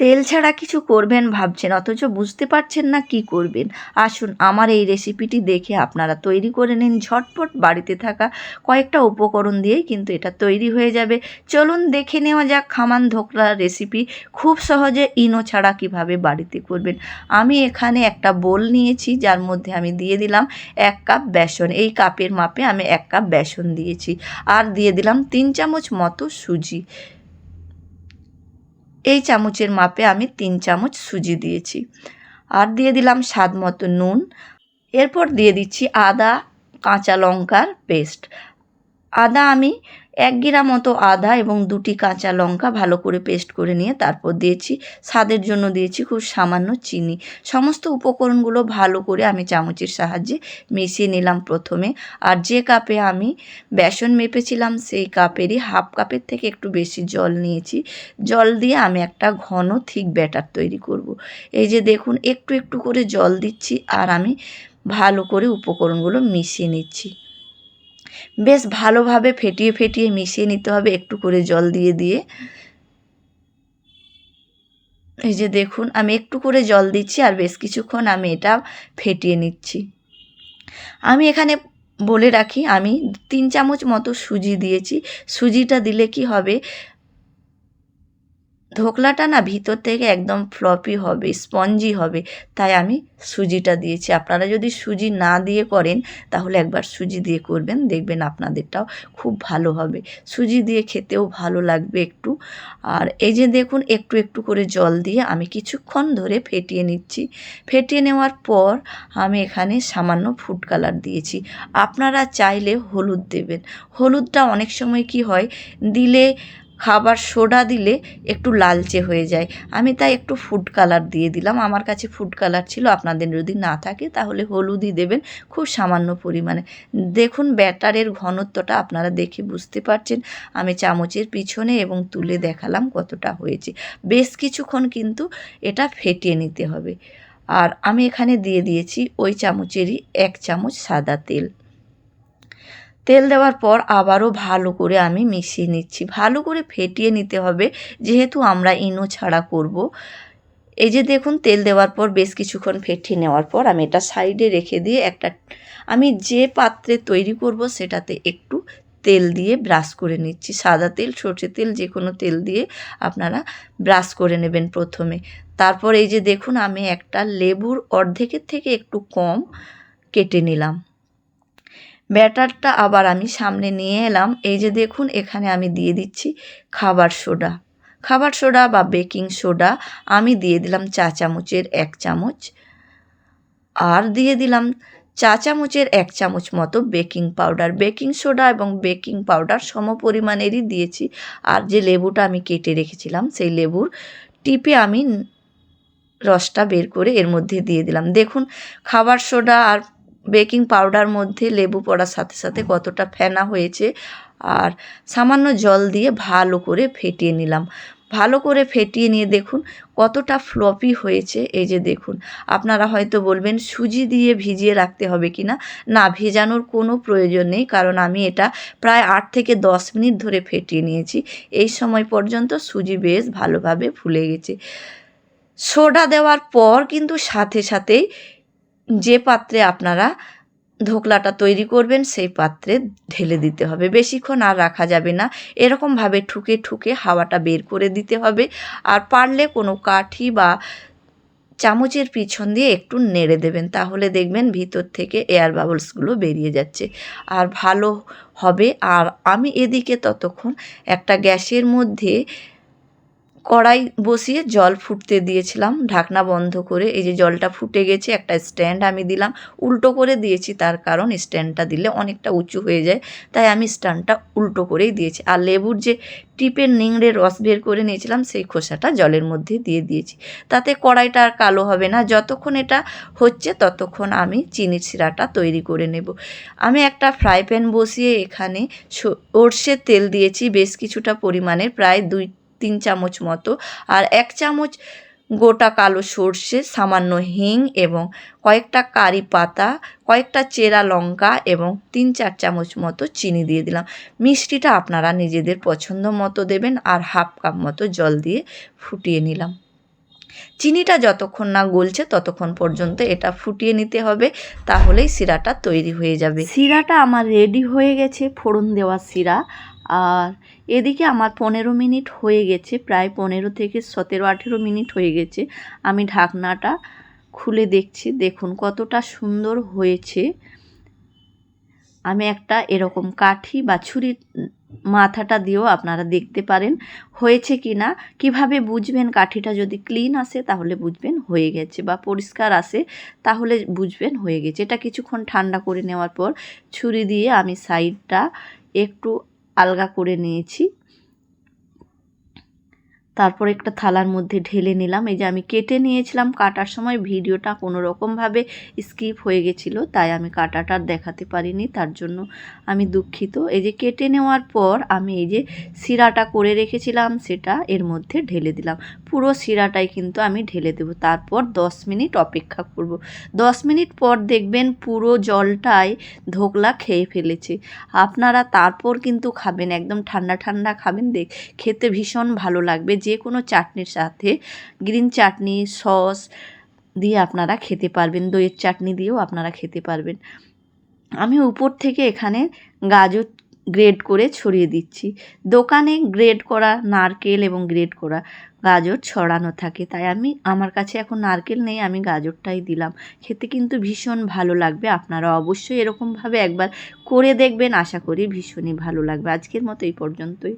তেল ছাড়া কিছু করবেন ভাবছেন, অথচ বুঝতে পারছেন না কি করবেন। আসুন, আমার এই রেসিপিটি দেখে আপনারা তৈরি করে নিন। ঝটপট বাড়িতে থাকা কয়েকটা উপকরণ দিয়েই কিন্তু এটা তৈরি হয়ে যাবে। চলুন দেখে নেওয়া যাক খামান ধোকলার রেসিপি খুব সহজে ইনো ছাড়া কীভাবে বাড়িতে করবেন। আমি এখানে একটা বোল নিয়েছি, যার মধ্যে আমি দিয়ে দিলাম এক কাপ বেসন। এই কাপের মাপে আমি এক কাপ বেসন দিয়েছি। আর দিয়ে দিলাম তিন চামচ মতো সুজি। এই চামচের মাপে আমি তিন চামচ সুজি দিয়েছি। আর দিয়ে দিলাম স্বাদ মতো নুন। এরপর দিয়ে দিচ্ছি আদা, কাঁচা লঙ্কার পেস্ট। আদা আমি এক গিরা মতো আদা এবং দুটি কাঁচা লঙ্কা ভালো করে পেস্ট করে নিয়ে তারপর দিয়েছি, স্বাদের জন্য দিয়েছি খুব সামান্য চিনি। সমস্ত উপকরণগুলো ভালো করে আমি চামচের সাহায্যে মিশিয়ে নিলাম প্রথমে। আর যে কাপে আমি বেসন মেপেছিলাম সেই কাপেরই হাফ কাপের থেকে একটু বেশি জল নিয়েছি। জল দিয়ে আমি একটা ঘন থিক ব্যাটার তৈরি করব। এই যে দেখুন, একটু একটু করে জল দিচ্ছি আর আমি ভালো করে উপকরণগুলো মিশিয়ে নিচ্ছি। বেশ ভালোভাবে ফেটিয়ে ফেটিয়ে মিশিয়ে নিতে হবে, একটু করে জল দিয়ে দিয়ে। এই যে দেখুন, আমি একটু করে জল দিচ্ছি আর বেশ কিছুক্ষণ আমি এটা ফেটিয়ে নিচ্ছি। আমি এখানে বলে রাখি, আমি তিন চামচ মতো সুজি দিয়েছি। সুজিটা দিলে কি হবে ধোকলাটা না ভিতর থেকে একদম ফ্লপি হবে স্পঞ্জি হবে। তাই আমি সুজিটা দিয়েছি। আপনারা যদি সুজি না দিয়ে করেন, তাহলে একবার সুজি দিয়ে করবেন। দেখবেন আপনাদেরটাও খুব ভালো হবে। সুজি দিয়ে খেতেও ভালো লাগবে একটু। আর এই যে দেখুন, একটু একটু করে জল দিয়ে আমি কিছুক্ষণ ধরে ফেটিয়ে নিচ্ছি। ফেটিয়ে নেওয়ার পর আমি এখানে সামান্য ফুড কালার দিয়েছি। আপনারা চাইলে হলুদ দেবেন। হলুদটা অনেক সময় কি হয়, দিলে খাবার সোডা দিলে একটু লালচে হয়ে যায়। আমি তাই একটু ফুড কালার দিয়ে দিলাম। আমার কাছে ফুড কালার ছিল, আপনাদের যদি না থাকে তাহলে হলুদই দেবেন খুব সামান্য পরিমাণে। দেখুন ব্যাটারের ঘনত্বটা আপনারা দেখে বুঝতে পারছেন। আমি চামচের পিছনে এবং তুলে দেখালাম কতটা হয়েছে। বেশ কিছুক্ষণ কিন্তু এটা ফেটিয়ে নিতে হবে। আর আমি এখানে দিয়ে দিয়েছি ওই চামচেরই এক চামচ সাদা তেল। তেল দেওয়ার পর আবারও ভালো করে আমি মিশিয়ে নিচ্ছি। ভালো করে ফেটিয়ে নিতে হবে, যেহেতু আমরা ইনো ছাড়া করব। এই যে দেখুন, তেল দেওয়ার পর বেশ কিছুক্ষণ ফেটিয়ে নেওয়ার পর আমি এটা সাইডে রেখে দিয়ে একটা, আমি যে পাত্রে তৈরি করব সেটাতে একটু তেল দিয়ে ব্রাশ করে নিচ্ছি। সাদা তেল, সর্ষে তেল, যে কোনো তেল দিয়ে আপনারা ব্রাশ করে নেবেন প্রথমে। তারপর এই যে দেখুন, আমি একটা লেবুর অর্ধেকের থেকে একটু কম কেটে নিলাম। ব্যাটারটা আবার আমি সামনে নিয়ে এলাম। এই যে দেখুন, এখানে আমি দিয়ে দিচ্ছি খাবার সোডা। খাবার সোডা বা বেকিং সোডা আমি দিয়ে দিলাম চা চামচের এক চামচ। আর দিয়ে দিলাম চা চামচের এক চামচ মতো বেকিং পাউডার। বেকিং সোডা এবং বেকিং পাউডার সম পরিমাণেরই দিয়েছি। আর যে লেবুটা আমি কেটে রেখেছিলাম, সেই লেবুর টিপে আমি রসটা বের করে এর মধ্যে দিয়ে দিলাম। দেখুন, খাবার সোডা আর বেকিং পাউডার মধ্যে লেবু পড়ার সাথে সাথে কতটা ফেনা হয়েছে আর সামান্য জল দিয়ে ভালো করে ফেটিয়ে নিলাম। ভালো করে ফেটিয়ে নিয়ে দেখুন কতটা ফ্লপি হয়েছে। এই যে দেখুন, আপনারা হয়তো বলবেন, সুজি দিয়ে ভিজিয়ে রাখতে হবে কি না? না, ভেজানোর কোনো প্রয়োজন নেই, কারণ আমি এটা প্রায় আট থেকে দশ মিনিট ধরে ফেটিয়ে নিয়েছি। এই সময় পর্যন্ত সুজি বেশ ভালোভাবে ফুলে গেছে। সোডা দেওয়ার পর কিন্তু সাথে সাথেই যে পাত্রে আপনারা ধোকলাটা তৈরি করবেন, সেই পাত্রে ঢেলে দিতে হবে। বেশিক্ষণ আর রাখা যাবে না। এরকমভাবে ঠুকে ঠুকে হাওয়াটা বের করে দিতে হবে। আর পারলে কোনো কাঠি বা চামচের পিছন দিয়ে একটু নেড়ে দেবেন। তাহলে দেখবেন ভিতর থেকে এয়ার বাবলসগুলো বেরিয়ে যাচ্ছে। আর ভালো হবে। আর আমি এদিকে ততক্ষণ একটা গ্যাসের মধ্যে কড়াই বসিয়ে জল ফুটতে দিয়েছিলাম। ঢাকনা বন্ধ করে এই যে জলটা ফুটে গেছে, একটা স্ট্যান্ড আমি দিলাম। উল্টো করে দিয়েছি, তার কারণ স্ট্যান্ডটা দিলে অনেকটা উঁচু হয়ে যায়। তাই আমি স্ট্যান্ডটা উল্টো করেই দিয়েছি। আর লেবুর যে টিপের নিংড়ে রস বের করে নিয়েছিলাম, সেই খোসাটা জলের মধ্যে দিয়ে দিয়েছি। তাতে কড়াইটা আর কালো হবে না। যতক্ষণ এটা হচ্ছে, ততক্ষণ আমি চিনির শিরাটা তৈরি করে নেব। আমি একটা ফ্রাই প্যান বসিয়ে এখানে সর্ষের তেল দিয়েছি। বেশ কিছুটা পরিমাণে, প্রায় দুই তিন চামচ মতো। আর এক চামচ গোটা কালো সর্ষে, সামান্য হিং এবং কয়েকটা কারি পাতা, কয়েকটা চেরা লঙ্কা এবং তিন চার চামচ মতো চিনি দিয়ে দিলাম। মিষ্টিটা আপনারা নিজেদের পছন্দ মতো দেবেন আর হাফ কাপ মতো জল দিয়ে ফুটিয়ে নিলাম। চিনিটা যতক্ষণ না গলছে ততক্ষণ পর্যন্ত এটা ফুটিয়ে নিতে হবে, তাহলেই শিরাটা তৈরি হয়ে যাবে। শিরাটা আমার রেডি হয়ে গেছে, ফোড়ন দেওয়া শিরা। আর এদিকে আমার পনেরো মিনিট হয়ে গেছে, প্রায় পনেরো থেকে সতেরো, আঠেরো মিনিট হয়ে গেছে। আমি ঢাকনাটা খুলে দেখছি, দেখুন কতটা সুন্দর হয়েছে। আমি একটা এরকম কাঠি বা ছুরির মাথাটা দিয়েও আপনারা দেখতে পারেন, হয়েছে কি না? কীভাবে বুঝবেন কাঠিটা যদি ক্লিন আসে তাহলে বুঝবেন হয়ে গেছে বা পরিষ্কার আসে তাহলে বুঝবেন হয়ে গেছে। এটা কিছুক্ষণ ঠান্ডা করে নেওয়ার পর ছুরি দিয়ে আমি সাইডটা একটু আলগা করে নিয়েছি। তারপর একটা থালার মধ্যে ঢেলে নিলাম। এই যে আমি কেটে নিয়েছিলাম, কাটার সময় ভিডিওটা কোনো রকমভাবে স্কিপ হয়ে গেছিল, তাই আমি কাটাটা দেখাতে পারিনি, তার জন্য আমি দুঃখিত। এই যে কেটে নেওয়ার পর আমি এই যে শিরাটা করে রেখেছিলাম, সেটা এর মধ্যে ঢেলে দিলাম। পুরো শিরাটাই কিন্তু আমি ঢেলে দেবো। তারপর দশ মিনিট অপেক্ষা করব। দশ মিনিট পর দেখবেন পুরো জলটাই ধোকলা খেয়ে ফেলেছে। আপনারা তারপর কিন্তু খাবেন, একদম ঠান্ডা ঠান্ডা খাবেন দেখ খেতে ভীষণ ভালো লাগবে। যে কোনো চাটনির সাথে গ্রিন চাটনি, সস দিয়ে আপনারা খেতে পারবেন, দইয়ের চাটনি দিয়েও আপনারা খেতে পারবেন। আমি উপর থেকে এখানে গাজর গ্রেড করে ছড়িয়ে দিচ্ছি। দোকানে গ্রেড করা নারকেল এবং গ্রেড করা গাজর ছড়ানো থাকে, তাই আমি, আমার কাছে এখন নারকেল নেই, আমি গাজরটাই দিলাম। খেতে কিন্তু ভীষণ ভালো লাগবে, আপনারা অবশ্যই এরকমভাবে একবার করে দেখবেন, আশা করি ভীষণই ভালো লাগবে। আজকের মতো এই পর্যন্তই।